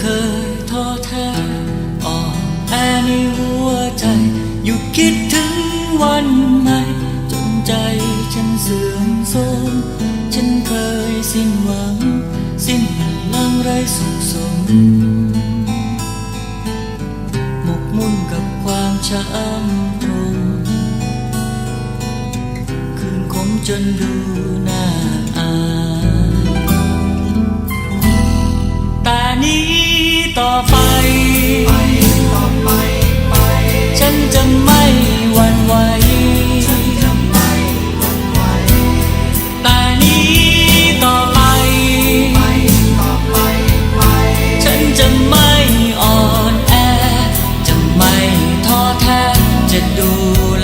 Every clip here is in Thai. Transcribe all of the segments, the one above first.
เคยท้อแท้อ่อนแอในหัวใจหยุดคิดถึงวันใหม่จนใจฉันเสื่อมโทรมฉันเคยสิ้นหวัง สิ้นพลังไรสุขสมหมกมุ่นกับความช้ำตรง คืนคมจนดู ต่อไปฉันจะไม่หวั่นไหวแต่นี้ต่อไป ฉันจะไม่อ่อนแอ จะไม่ท้อแท้จะดูแล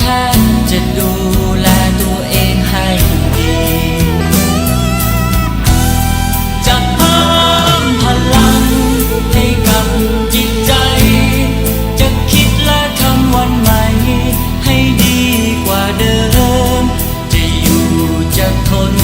แทนจะดูแลตัวเองให้ดีจะเพิ่มพลังให้กับจิตใจ จะคิดและทำวันใหม่ ให้ดีกว่าเดิม จะอยู่จะทน